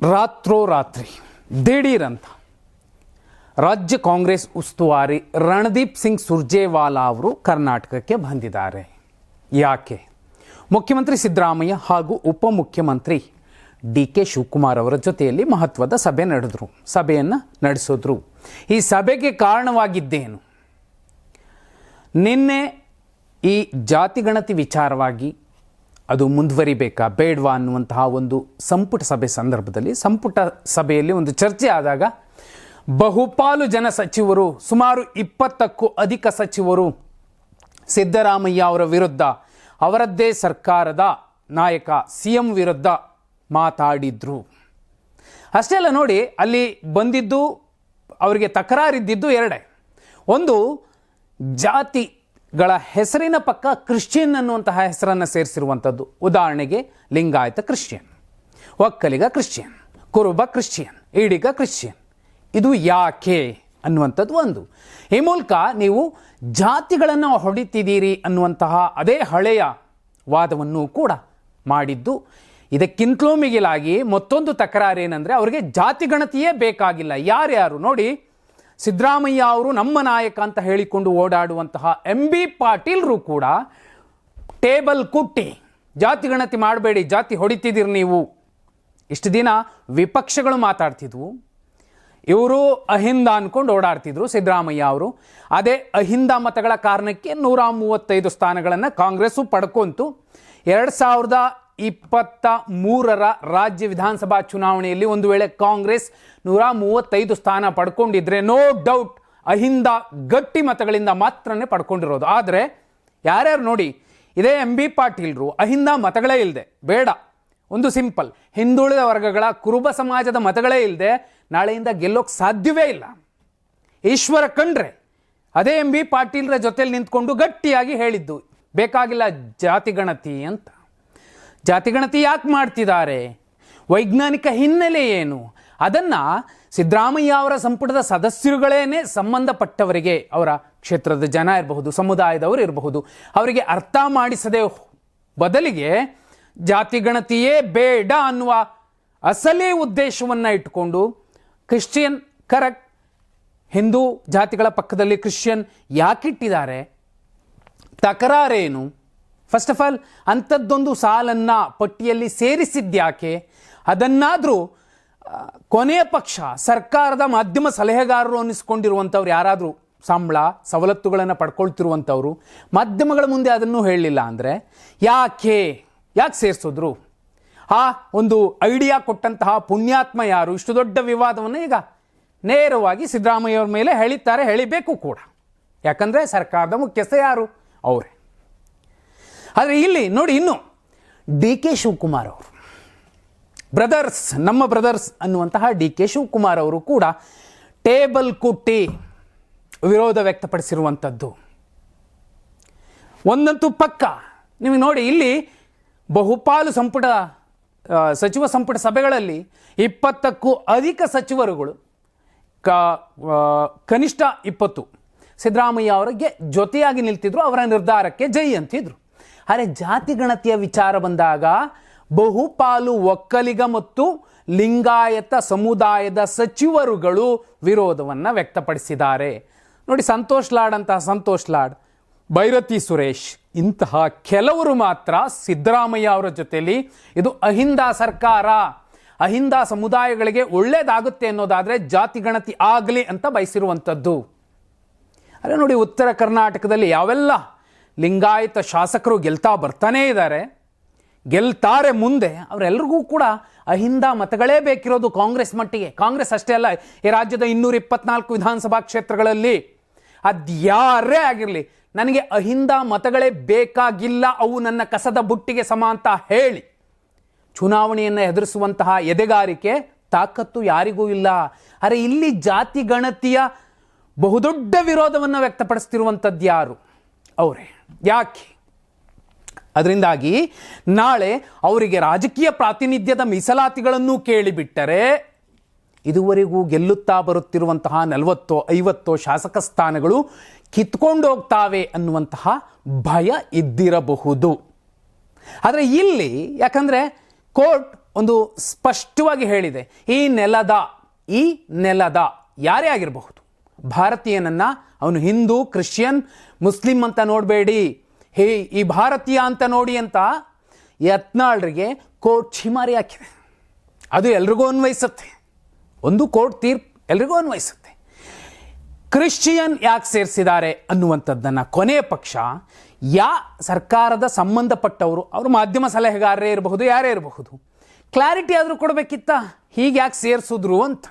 ರಾತ್ರೋರಾತ್ರಿ, ದಿಢೀರಂತ ರಾಜ್ಯ ಕಾಂಗ್ರೆಸ್ ಉಸ್ತುವಾರಿ ರಣದೀಪ್ ಸಿಂಗ್ ಸುರ್ಜೇವಾಲಾ ಅವರು ಕರ್ನಾಟಕಕ್ಕೆ ಬಂದಿದ್ದಾರೆ. ಯಾಕೆ? ಮುಖ್ಯಮಂತ್ರಿ ಸಿದ್ದರಾಮಯ್ಯ ಹಾಗೂ ಉಪಮುಖ್ಯಮಂತ್ರಿ ಡಿ ಕೆ ಶಿವಕುಮಾರ್ ಅವರ ಜೊತೆಯಲ್ಲಿ ಮಹತ್ವದ ಸಭೆ ನಡೆದರು, ಸಭೆಯನ್ನು ನಡೆಸಿದ್ರು. ಈ ಸಭೆಗೆ ಕಾರಣವಾಗಿದ್ದೇನು? ನಿನ್ನೆ ಈ ಜಾತಿಗಣತಿ ವಿಚಾರವಾಗಿ ಅದು ಮುಂದುವರಿಬೇಕಾ, ಬೇಡವಾ ಅನ್ನುವಂತಹ ಒಂದು ಸಂಪುಟ ಸಭೆ ಸಂದರ್ಭದಲ್ಲಿ, ಸಂಪುಟ ಸಭೆಯಲ್ಲಿ ಒಂದು ಚರ್ಚೆ ಆದಾಗ ಬಹುಪಾಲು ಜನ ಸಚಿವರು, ಸುಮಾರು ಇಪ್ಪತ್ತಕ್ಕೂ ಅಧಿಕ ಸಚಿವರು ಸಿದ್ದರಾಮಯ್ಯ ಅವರ ವಿರುದ್ಧ, ಅವರದ್ದೇ ಸರ್ಕಾರದ ನಾಯಕ ಸಿ ಎಂ ವಿರುದ್ಧ ಮಾತಾಡಿದ್ರು. ಅಷ್ಟೇ ಅಲ್ಲ ನೋಡಿ, ಅಲ್ಲಿ ಬಂದಿದ್ದು, ಅವರಿಗೆ ತಕರಾರಿದ್ದಿದ್ದು ಎರಡೇ. ಒಂದು ಜಾತಿಗಳ ಹೆಸರಿನ ಪಕ್ಕ ಕ್ರಿಶ್ಚಿಯನ್ ಅನ್ನುವಂತಹ ಹೆಸರನ್ನು ಸೇರಿಸಿರುವಂಥದ್ದು. ಉದಾಹರಣೆಗೆ Lingayat Christian, Vokkaliga Christian, Kuruba Christian, Ediga Christian. ಇದು ಯಾಕೆ ಅನ್ನುವಂಥದ್ದು ಒಂದು. ಈ ಮೂಲಕ ನೀವು ಜಾತಿಗಳನ್ನು ಹೊಡಿತಿದ್ದೀರಿ ಅನ್ನುವಂತಹ ಅದೇ ಹಳೆಯ ವಾದವನ್ನು ಕೂಡ ಮಾಡಿದ್ದು. ಇದಕ್ಕಿಂತಲೂ ಮಿಗಿಲಾಗಿ ಮತ್ತೊಂದು ತಕರಾರು ಏನಂದರೆ ಅವರಿಗೆ ಜಾತಿ ಗಣತಿಯೇ ಬೇಕಾಗಿಲ್ಲ. ಯಾರ್ಯಾರು ನೋಡಿ ಸಿದ್ದರಾಮಯ್ಯ ಅವರು ನಮ್ಮ ನಾಯಕ ಅಂತ ಹೇಳಿಕೊಂಡು ಓಡಾಡುವಂತಹ ಎಂ ಬಿ ಪಾಟೀಲ್ರು ಕೂಡ ಟೇಬಲ್ ಕುಟ್ಟಿ, ಜಾತಿ ಗಣತಿ ಮಾಡಬೇಡಿ, ಜಾತಿ ಹೊಡಿತಿದ್ದೀರಿ ನೀವು. ಇಷ್ಟು ದಿನ ವಿಪಕ್ಷಗಳು ಮಾತಾಡ್ತಿದ್ವು. ಇವರು ಅಹಿಂದ ಅನ್ಕೊಂಡು ಓಡಾಡ್ತಿದ್ರು ಸಿದ್ದರಾಮಯ್ಯ ಅವರು. ಅದೇ ಅಹಿಂದ ಮತಗಳ ಕಾರಣಕ್ಕೆ ನೂರ ಮೂವತ್ತೈದು ಸ್ಥಾನಗಳನ್ನು ಕಾಂಗ್ರೆಸ್ಸು ಪಡ್ಕೊಂತು. ಎರಡು ಸಾವಿರದ ಇಪ್ಪತ್ತ ಮೂರರ ರಾಜ್ಯ ವಿಧಾನಸಭಾ ಚುನಾವಣೆಯಲ್ಲಿ ಒಂದು ವೇಳೆ ಕಾಂಗ್ರೆಸ್ ನೂರ ಮೂವತ್ತೈದು ಸ್ಥಾನ ಪಡ್ಕೊಂಡಿದ್ರೆ ನೋ ಡೌಟ್ ಅಹಿಂದ ಗಟ್ಟಿ ಮತಗಳಿಂದ ಮಾತ್ರನೇ ಪಡ್ಕೊಂಡಿರೋದು. ಆದರೆ ಯಾರ್ಯಾರು ನೋಡಿ, ಇದೇ ಎಂ ಬಿ ಪಾಟೀಲ್ರು, ಅಹಿಂದ ಮತಗಳೇ ಇಲ್ಲದೆ ಬೇಡ, ಒಂದು ಸಿಂಪಲ್ ಹಿಂದುಳಿದ ವರ್ಗಗಳ ಕುರುಬ ಸಮಾಜದ ಮತಗಳೇ ಇಲ್ಲದೆ ನಾಳೆಯಿಂದ ಗೆಲ್ಲೋಕೆ ಸಾಧ್ಯವೇ ಇಲ್ಲ. ಈಶ್ವರ ಕಂಡ್ರೆ ಅದೇ ಎಂ ಬಿ ಪಾಟೀಲ್ರ ಜೊತೆಲಿ ನಿಂತ್ಕೊಂಡು ಗಟ್ಟಿಯಾಗಿ ಹೇಳಿದ್ದು, ಬೇಕಾಗಿಲ್ಲ ಜಾತಿ ಗಣತಿ ಅಂತ. ಜಾತಿ ಗಣತಿ ಯಾಕೆ ಮಾಡ್ತಿದ್ದಾರೆ? ವೈಜ್ಞಾನಿಕ ಹಿನ್ನೆಲೆ ಏನು? ಅದನ್ನು ಸಿದ್ದರಾಮಯ್ಯ ಅವರ ಸಂಪುಟದ ಸದಸ್ಯರುಗಳೇನೆ ಸಂಬಂಧಪಟ್ಟವರಿಗೆ ಅವರ ಕ್ಷೇತ್ರದ ಜನ ಇರಬಹುದು, ಸಮುದಾಯದವರು ಇರಬಹುದು, ಅವರಿಗೆ ಅರ್ಥ ಮಾಡಿಸದೆ ಬದಲಿಗೆ ಜಾತಿ ಗಣತಿಯೇ ಬೇಡ ಅನ್ನುವ ಅಸಲೇ ಉದ್ದೇಶವನ್ನು ಇಟ್ಟುಕೊಂಡು ಕ್ರಿಶ್ಚಿಯನ್ ಕರೆಕ್ಟ್ ಹಿಂದೂ ಜಾತಿಗಳ ಪಕ್ಕದಲ್ಲಿ ಕ್ರಿಶ್ಚಿಯನ್ ಯಾಕಿಟ್ಟಿದ್ದಾರೆ? ತಕರಾರೇನು? ಫಸ್ಟ್ ಆಫ್ ಆಲ್ ಅಂಥದ್ದೊಂದು ಸಾಲನ್ನು ಪಟ್ಟಿಯಲ್ಲಿ ಸೇರಿಸಿದ್ಯಾಕೆ ಅದನ್ನಾದರೂ ಕೊನೆಯ ಪಕ್ಷ, ಸರ್ಕಾರದ ಮಾಧ್ಯಮ ಸಲಹೆಗಾರರು ಅನ್ನಿಸ್ಕೊಂಡಿರುವಂಥವ್ರು ಯಾರಾದರೂ, ಸಂಬಳ, ಸವಲತ್ತುಗಳನ್ನು ಪಡ್ಕೊಳ್ತಿರುವಂಥವ್ರು, ಮಾಧ್ಯಮಗಳ ಮುಂದೆ ಅದನ್ನು ಹೇಳಲಿಲ್ಲ ಅಂದರೆ, ಯಾಕೆ ಯಾಕೆ ಸೇರಿಸಿದ್ರು? ಆ, ಒಂದು ಐಡಿಯಾ ಕೊಟ್ಟಂತಹ ಪುಣ್ಯಾತ್ಮ ಯಾರು? ಇಷ್ಟು ದೊಡ್ಡ ವಿವಾದವನ್ನು ಈಗ ನೇರವಾಗಿ ಸಿದ್ದರಾಮಯ್ಯವ್ರ ಮೇಲೆ ಹೇಳಿದ್ದಾರೆ, ಹೇಳಿಬೇಕು ಕೂಡ. ಯಾಕಂದರೆ ಸರ್ಕಾರದ ಮುಖ್ಯಸ್ಥ ಯಾರು? ಅವರೇ. ಆದರೆ ಇಲ್ಲಿ ನೋಡಿ ಇನ್ನು ಡಿ ಕೆ ಶಿವಕುಮಾರ್ ಅವರು. ಬ್ರದರ್ಸ್ ನಮ್ಮ ಬ್ರದರ್ಸ್ ಅನ್ನುವಂತಹ ಡಿ ಕೆ ಶಿವಕುಮಾರ್ ಅವರು ಕೂಡ ಟೇಬಲ್ ಕುಟ್ಟಿ ವಿರೋಧ ವ್ಯಕ್ತಪಡಿಸಿರುವಂಥದ್ದು. ಒಂದಂತೂ ಪಕ್ಕ, ನಿಮಗೆ ನೋಡಿ ಇಲ್ಲಿ ಬಹುಪಾಲು ಸಂಪುಟ ಸಚಿವ ಸಂಪುಟ ಸಭೆಗಳಲ್ಲಿ ಇಪ್ಪತ್ತಕ್ಕೂ ಅಧಿಕ ಸಚಿವರುಗಳು, ಕ ಕನಿಷ್ಠ ಇಪ್ಪತ್ತು. ಸಿದ್ದರಾಮಯ್ಯ ಅವರಿಗೆ ಜೊತೆಯಾಗಿ ನಿಲ್ತಿದ್ರು, ಅವರ ನಿರ್ಧಾರಕ್ಕೆ ಜೈ ಅಂತಿದ್ರು. ಆದರೆ ಜಾತಿ ಗಣತಿಯ ವಿಚಾರ ಬಂದಾಗ ಬಹುಪಾಲು ಒಕ್ಕಲಿಗ ಮತ್ತು ಲಿಂಗಾಯತ ಸಮುದಾಯದ ಸಚಿವರುಗಳು ವಿರೋಧವನ್ನು ವ್ಯಕ್ತಪಡಿಸಿದ್ದಾರೆ. ನೋಡಿ ಸಂತೋಷ್ ಲಾಡ್ ಅಂತಹ ಸಂತೋಷ್ ಲಾಡ್ ಭೈರತಿ ಸುರೇಶ್, ಇಂತಹ ಕೆಲವರು ಮಾತ್ರ ಸಿದ್ದರಾಮಯ್ಯ ಅವರ ಜೊತೆಯಲ್ಲಿ ಇದು ಅಹಿಂದ ಸರ್ಕಾರ. ಅಹಿಂದ ಸಮುದಾಯಗಳಿಗೆ ಒಳ್ಳೇದಾಗುತ್ತೆ ಅನ್ನೋದಾದರೆ ಜಾತಿ ಗಣತಿ ಆಗಲಿ ಅಂತ ಬಯಸಿರುವಂಥದ್ದು. ಅದೇ ನೋಡಿ ಉತ್ತರ ಕರ್ನಾಟಕದಲ್ಲಿ ಯಾವೆಲ್ಲ ಲಿಂಗಾಯತ ಶಾಸಕರು ಗೆಲ್ತಾ ಬರ್ತಾನೇ ಇದ್ದಾರೆ. ಗೆಲ್ತಾರೆ ಮುಂದೆ ಅವರೆಲ್ಲರಿಗೂ ಕೂಡ ಅಹಿಂದ ಮತಗಳೇ ಬೇಕಿರೋದು ಕಾಂಗ್ರೆಸ್ ಮಟ್ಟಿಗೆ. ಕಾಂಗ್ರೆಸ್ ಅಷ್ಟೇ ಅಲ್ಲ, ಈ ರಾಜ್ಯದ ಇನ್ನೂರ ಇಪ್ಪತ್ನಾಲ್ಕು ವಿಧಾನಸಭಾ ಕ್ಷೇತ್ರಗಳಲ್ಲಿ ಅದ್ಯಾರೇ ಆಗಿರಲಿ, ನನಗೆ ಅಹಿಂದ ಮತಗಳೇ ಬೇಕಾಗಿಲ್ಲ, ಅವು ನನ್ನ ಕಸದ ಬುಟ್ಟಿಗೆ ಸಮ ಅಂತ ಹೇಳಿ ಚುನಾವಣೆಯನ್ನು ಎದುರಿಸುವಂತಹ ಎದೆಗಾರಿಕೆ ತಾಕತ್ತು ಯಾರಿಗೂ ಇಲ್ಲ. ಅರೆ ಇಲ್ಲಿ ಜಾತಿ ಗಣತಿಯ ಬಹುದೊಡ್ಡ ವಿರೋಧವನ್ನು ವ್ಯಕ್ತಪಡಿಸ್ತಿರುವಂಥದ್ದು ಯಾರು? ಅವರೇ. ಯಾಕೆ? ಅದರಿಂದಾಗಿ ನಾಳೆ ಅವರಿಗೆ ರಾಜಕೀಯ ಪ್ರಾತಿನಿಧ್ಯದ ಮೀಸಲಾತಿಗಳನ್ನು ಕೇಳಿಬಿಟ್ಟರೆ ಇದುವರೆಗೂ ಗೆಲ್ಲುತ್ತಾ ಬರುತ್ತಿರುವಂತಹ ನಲವತ್ತೋ, ಐವತ್ತೋ ಶಾಸಕ ಸ್ಥಾನಗಳು ಕಿತ್ಕೊಂಡು ಹೋಗ್ತಾವೆ ಅನ್ನುವಂತಹ ಭಯ ಇದ್ದಿರಬಹುದು. ಆದರೆ ಇಲ್ಲಿ ಯಾಕಂದರೆ ಕೋರ್ಟ್ ಒಂದು ಸ್ಪಷ್ಟವಾಗಿ ಹೇಳಿದೆ, ಈ ನೆಲದ ಈ ನೆಲದ ಯಾರೇ ಆಗಿರಬಹುದು ಭಾರತೀಯನನ್ನ, ಅವನು ಹಿಂದೂ, ಕ್ರಿಶ್ಚಿಯನ್, ಮುಸ್ಲಿಂ ಅಂತ ನೋಡಬೇಡಿ. ಹೇ, ಈ ಭಾರತೀಯ ಅಂತ ನೋಡಿ ಅಂತ ಯತ್ನಾಳ್ರಿಗೆ ಕೋರ್ಟ್ ಛಿಮಾರಿ ಹಾಕಿದೆ. ಅದು ಎಲ್ರಿಗೂ ಅನ್ವಯಿಸುತ್ತೆ. ಒಂದು ಕೋರ್ಟ್ ತೀರ್ಪು ಎಲ್ರಿಗೂ ಅನ್ವಯಿಸುತ್ತೆ. ಕ್ರಿಶ್ಚಿಯನ್ ಯಾಕೆ ಸೇರಿಸಿದ್ದಾರೆ ಅನ್ನುವಂಥದ್ದನ್ನು ಕೊನೆಯ ಪಕ್ಷ, ಯಾ ಸರ್ಕಾರದ ಸಂಬಂಧಪಟ್ಟವರು, ಅವರು ಮಾಧ್ಯಮ ಸಲಹೆಗಾರರೇ ಇರಬಹುದು, ಯಾರೇ ಇರಬಹುದು, ಕ್ಲಾರಿಟಿ ಆದರೂ ಕೊಡಬೇಕಿತ್ತ? ಹೀಗೆ ಯಾಕೆ ಸೇರಿಸಿದ್ರು ಅಂತ.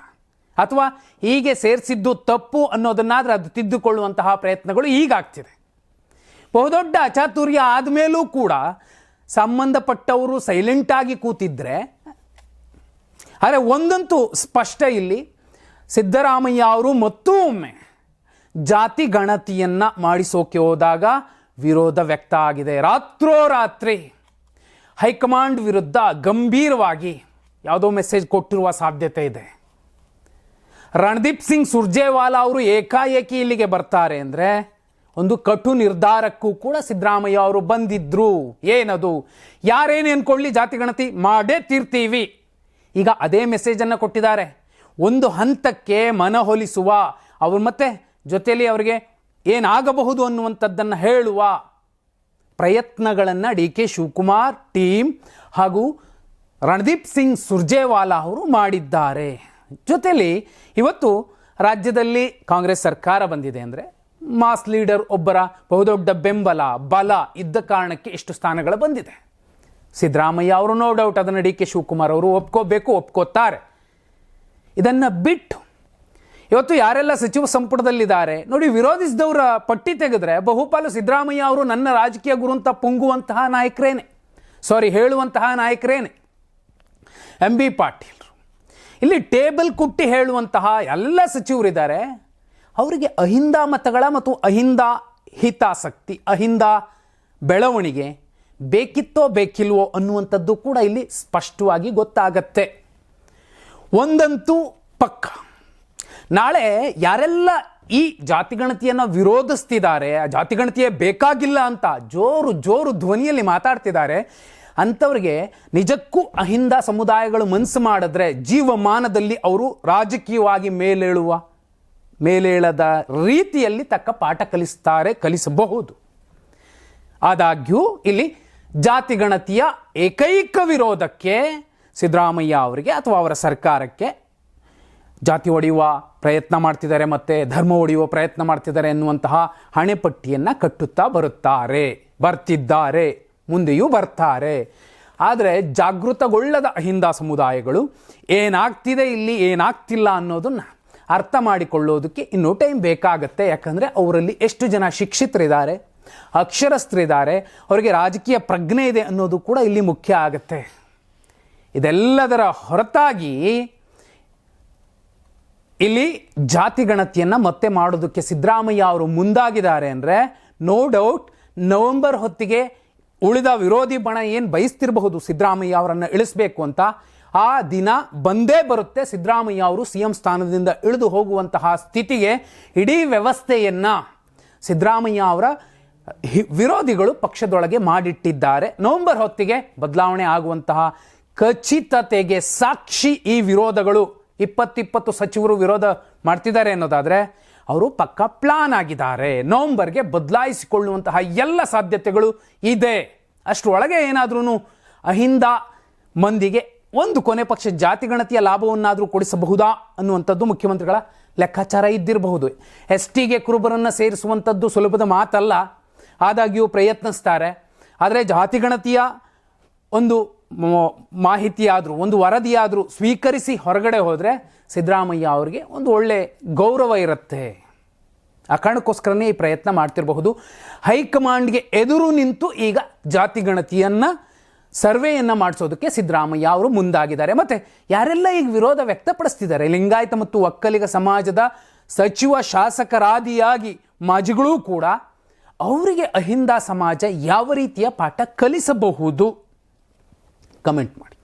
ಅಥವಾ ಹೀಗೆ ಸೇರಿಸಿದ್ದು ತಪ್ಪು ಅನ್ನೋದನ್ನಾದರೆ ಅದು ತಿದ್ದುಕೊಳ್ಳುವಂತಹ ಪ್ರಯತ್ನಗಳು ಈಗಾಗ್ತಿದೆ ಬಹುದೊಡ್ಡ ಅಚಾತುರ್ಯ ಆದಮೇಲೂ ಕೂಡ ಸಂಬಂಧಪಟ್ಟವರು ಸೈಲೆಂಟಾಗಿ ಕೂತಿದ್ರೆ, ಆದರೆ ಒಂದಂತೂ ಸ್ಪಷ್ಟ ಇಲ್ಲಿ, ಸಿದ್ದರಾಮಯ್ಯ ಅವರು ಮತ್ತೊಮ್ಮೆ ಜಾತಿ ಗಣತಿಯನ್ನು ಮಾಡಿಸೋಕೆ ಹೋದಾಗ ವಿರೋಧ ವ್ಯಕ್ತ ಆಗಿದೆ. ರಾತ್ರೋರಾತ್ರಿ ಹೈಕಮಾಂಡ್ ವಿರುದ್ಧ ಗಂಭೀರವಾಗಿ ಯಾವುದೋ ಮೆಸೇಜ್ ಕೊಟ್ಟಿರುವ ಸಾಧ್ಯತೆ ಇದೆ. ರಣದೀಪ್ ಸಿಂಗ್ ಸುರ್ಜೇವಾಲಾ ಅವರು ಏಕಾಏಕಿ ಇಲ್ಲಿಗೆ ಬರ್ತಾರೆ ಅಂದರೆ ಒಂದು ಕಟು ನಿರ್ಧಾರಕ್ಕೂ ಕೂಡ ಸಿದ್ದರಾಮಯ್ಯ ಅವರು ಬಂದಿದ್ರು. ಏನದು? ಯಾರೇನು ಅನ್ಕೊಳ್ಳಿ ಜಾತಿ ಗಣತಿ ಮಾಡೇ ತೀರ್ತೀವಿ. ಈಗ ಅದೇ ಮೆಸೇಜನ್ನು ಕೊಟ್ಟಿದ್ದಾರೆ. ಒಂದು ಹಂತಕ್ಕೆ ಮನಹೊಲಿಸುವ ಅವರು ಮತ್ತೆ ಜೊತೆಯಲ್ಲಿ ಅವರಿಗೆ ಏನಾಗಬಹುದು ಅನ್ನುವಂಥದ್ದನ್ನು ಹೇಳುವ ಪ್ರಯತ್ನಗಳನ್ನು ಡಿ ಕೆ ಶಿವಕುಮಾರ್ ಟೀಮ್ ಹಾಗೂ ರಣದೀಪ್ ಸಿಂಗ್ ಸುರ್ಜೇವಾಲಾ ಅವರು ಮಾಡಿದ್ದಾರೆ. ಜೊತೆಲಿ ಇವತ್ತು ರಾಜ್ಯದಲ್ಲಿ ಕಾಂಗ್ರೆಸ್ ಸರ್ಕಾರ ಬಂದಿದೆ ಅಂದರೆ ಮಾಸ್ ಲೀಡರ್ ಒಬ್ಬರ ಬಹುದೊಡ್ಡ ಬೆಂಬಲ, ಬಲ ಇದ್ದ ಕಾರಣಕ್ಕೆ ಇಷ್ಟು ಸ್ಥಾನಗಳು ಬಂದಿದೆ. ಸಿದ್ದರಾಮಯ್ಯ ಅವರು ನೋ ಡೌಟ್ ಅದನ್ನು ಡಿ ಕೆ ಶಿವಕುಮಾರ್ ಅವರು ಒಪ್ಕೋಬೇಕು, ಒಪ್ಕೋತಾರೆ. ಇದನ್ನು ಬಿಟ್ಟು ಇವತ್ತು ಯಾರೆಲ್ಲ ಸಚಿವ ಸಂಪುಟದಲ್ಲಿದ್ದಾರೆ, ನೋಡಿ ವಿರೋಧಿಸಿದವರ ಪಟ್ಟಿ ತೆಗೆದ್ರೆ ಬಹುಪಾಲು ಸಿದ್ದರಾಮಯ್ಯ ಅವರು ನನ್ನ ರಾಜಕೀಯ ಗುರು ಅಂತ ಪುಂಗುವಂತಹ ನಾಯಕರೇನೆ. ಸಾರಿ ಹೇಳುವಂತಹ ನಾಯಕರೇನೆ. ಎಂ ಬಿ ಪಾಟೀಲ್ರು ಇಲ್ಲಿ ಟೇಬಲ್ ಕುಟ್ಟಿ ಹೇಳುವಂತಹ ಎಲ್ಲ ಸಚಿವರಿದ್ದಾರೆ. ಅವರಿಗೆ ಅಹಿಂದ ಮತಗಳ ಮತ್ತು ಅಹಿಂದ ಹಿತಾಸಕ್ತಿ, ಅಹಿಂದ ಬೆಳವಣಿಗೆ ಬೇಕಿತ್ತೋ ಬೇಕಿಲ್ವೋ ಅನ್ನುವಂಥದ್ದು ಕೂಡ ಇಲ್ಲಿ ಸ್ಪಷ್ಟವಾಗಿ ಗೊತ್ತಾಗತ್ತೆ. ಒಂದಂತೂ ಪಕ್ಕ. ನಾಳೆ ಯಾರೆಲ್ಲ ಈ ಜಾತಿಗಣತಿಯನ್ನು ವಿರೋಧಿಸ್ತಿದ್ದಾರೆ ಆ ಜಾತಿಗಣತಿಯೇ ಬೇಕಾಗಿಲ್ಲ ಅಂತ ಜೋರು ಜೋರು ಧ್ವನಿಯಲ್ಲಿ ಮಾತಾಡ್ತಿದ್ದಾರೆ ಅಂಥವ್ರಿಗೆ ನಿಜಕ್ಕೂ ಅಹಿಂದ ಸಮುದಾಯಗಳು ಮನಸ್ಸು ಮಾಡಿದ್ರೆ ಜೀವಮಾನದಲ್ಲಿ ಅವರು ರಾಜಕೀಯವಾಗಿ ಮೇಲೇಳುವ, ಮೇಲೇಳದ ರೀತಿಯಲ್ಲಿ ತಕ್ಕ ಪಾಠ ಕಲಿಸ್ತಾರೆ, ಕಲಿಸಬಹುದು. ಆದಾಗ್ಯೂ ಇಲ್ಲಿ ಜಾತಿ ಗಣತಿಯ ಏಕೈಕ ವಿರೋಧಕ್ಕೆ ಸಿದ್ದರಾಮಯ್ಯ ಅವರಿಗೆ ಅಥವಾ ಅವರ ಸರ್ಕಾರಕ್ಕೆ ಜಾತಿ ಒಡೆಯುವ ಪ್ರಯತ್ನ ಮಾಡ್ತಿದ್ದಾರೆ ಮತ್ತು ಧರ್ಮ ಒಡೆಯುವ ಪ್ರಯತ್ನ ಮಾಡ್ತಿದ್ದಾರೆ ಎನ್ನುವಂತಹ ಹಣೆಪಟ್ಟಿಯನ್ನು ಕಟ್ಟುತ್ತಾ ಬರುತ್ತಾರೆ, ಬರ್ತಿದ್ದಾರೆ. ಮುಂದೆಯೂ ಬರ್ತಾರೆ. ಆದರೆ ಜಾಗೃತಗೊಳ್ಳದ ಅಹಿಂದ ಸಮುದಾಯಗಳು ಏನಾಗ್ತಿದೆ ಇಲ್ಲಿ, ಏನಾಗ್ತಿಲ್ಲ ಅನ್ನೋದನ್ನು ಅರ್ಥ ಮಾಡಿಕೊಳ್ಳೋದಕ್ಕೆ ಇನ್ನೂ ಟೈಮ್ ಬೇಕಾಗತ್ತೆ. ಯಾಕಂದರೆ ಅವರಲ್ಲಿ ಎಷ್ಟು ಜನ ಶಿಕ್ಷಿತರಿದ್ದಾರೆ, ಅಕ್ಷರಸ್ಥರಿದ್ದಾರೆ, ಅವರಿಗೆ ರಾಜಕೀಯ ಪ್ರಜ್ಞೆ ಇದೆ ಅನ್ನೋದು ಕೂಡ ಇಲ್ಲಿ ಮುಖ್ಯ ಆಗತ್ತೆ. ಇದೆಲ್ಲದರ ಹೊರತಾಗಿ ಇಲ್ಲಿ ಜಾತಿ ಗಣತಿಯನ್ನು ಮತ್ತೆ ಮಾಡೋದಕ್ಕೆ ಸಿದ್ದರಾಮಯ್ಯ ಅವರು ಮುಂದಾಗಿದ್ದಾರೆ ಅಂದರೆ ನೋ ಡೌಟ್ ನವೆಂಬರ್ ಹೊತ್ತಿಗೆ ಉಳಿದ ವಿರೋಧಿ ಬಣ ಏನು ಬಯಸ್ತಿರಬಹುದು ಸಿದ್ದರಾಮಯ್ಯ ಅವರನ್ನು ಇಳಿಸಬೇಕು ಅಂತ, ಆ ದಿನ ಬಂದೇ ಬರುತ್ತೆ ಸಿದ್ದರಾಮಯ್ಯ ಅವರು ಸಿ ಎಂ ಸ್ಥಾನದಿಂದ ಇಳಿದು ಹೋಗುವಂತಹ ಸ್ಥಿತಿಗೆ ಇಡೀ ವ್ಯವಸ್ಥೆಯನ್ನು ಸಿದ್ದರಾಮಯ್ಯ ಅವರ ವಿರೋಧಿಗಳು ಪಕ್ಷದೊಳಗೆ ಮಾಡಿಟ್ಟಿದ್ದಾರೆ. ನವೆಂಬರ್ ಹೊತ್ತಿಗೆ ಬದಲಾವಣೆ ಆಗುವಂತಹ ಖಚಿತತೆಗೆ ಸಾಕ್ಷಿ ಈ ವಿರೋಧಗಳು. ಇಪ್ಪತ್ತಿಪ್ಪತ್ತು ಸಚಿವರು ವಿರೋಧ ಮಾಡ್ತಿದ್ದಾರೆ ಅನ್ನೋದಾದ್ರೆ ಅವರು ಪಕ್ಕ ಪ್ಲಾನ್ ಆಗಿದ್ದಾರೆ. ನವೆಂಬರ್ಗೆ ಬದಲಾಯಿಸಿಕೊಳ್ಳುವಂತಹ ಎಲ್ಲ ಸಾಧ್ಯತೆಗಳು ಇದೆ. ಅಷ್ಟರೊಳಗೆ ಏನಾದ್ರೂ ಅಹಿಂದ ಮಂದಿಗೆ ಒಂದು ಕೊನೆ ಪಕ್ಷ ಜಾತಿ ಗಣತಿಯ ಲಾಭವನ್ನಾದರೂ ಕೊಡಿಸಬಹುದಾ ಅನ್ನುವಂಥದ್ದು ಮುಖ್ಯಮಂತ್ರಿಗಳ ಲೆಕ್ಕಾಚಾರ ಇದ್ದಿರಬಹುದು. ಎಸ್ ಟಿಗೆ ಕುರುಬರನ್ನು ಸೇರಿಸುವಂಥದ್ದು ಸುಲಭದ ಮಾತಲ್ಲ. ಆದಾಗ್ಯೂ ಪ್ರಯತ್ನಿಸ್ತಾರೆ. ಆದರೆ ಜಾತಿ ಗಣತಿಯ ಒಂದು ಮಾಹಿತಿಯಾದರೂ, ಒಂದು ವರದಿಯಾದರೂ ಸ್ವೀಕರಿಸಿ ಹೊರಗಡೆ ಹೋದರೆ ಸಿದ್ದರಾಮಯ್ಯ ಅವರಿಗೆ ಒಂದು ಒಳ್ಳೆ ಗೌರವ ಇರುತ್ತೆ. ಆ ಕಾರಣಕ್ಕೋಸ್ಕರನೇ ಈ ಪ್ರಯತ್ನ ಮಾಡ್ತಿರಬಹುದು. ಹೈಕಮಾಂಡ್ಗೆ ಎದುರು ನಿಂತು ಈಗ ಜಾತಿ ಗಣತಿಯನ್ನು ಸರ್ವೆಯನ್ನು ಮಾಡಿಸೋದಕ್ಕೆ ಸಿದ್ದರಾಮಯ್ಯ ಅವರು ಮುಂದಾಗಿದ್ದಾರೆ. ಮತ್ತು ಯಾರೆಲ್ಲ ಈಗ ವಿರೋಧ ವ್ಯಕ್ತಪಡಿಸ್ತಿದ್ದಾರೆ? ಲಿಂಗಾಯತ ಮತ್ತು ಒಕ್ಕಲಿಗ ಸಮಾಜದ ಸಚಿವ, ಶಾಸಕರಾದಿಯಾಗಿ ಮಾಜಿಗಳೂ ಕೂಡ ಅವರಿಗೆ ಅಹಿಂದ ಸಮಾಜ ಯಾವ ರೀತಿಯ ಪಾಠ ಕಲಿಸಬಹುದು? ಕಮೆಂಟ್ ಮಾಡಿ.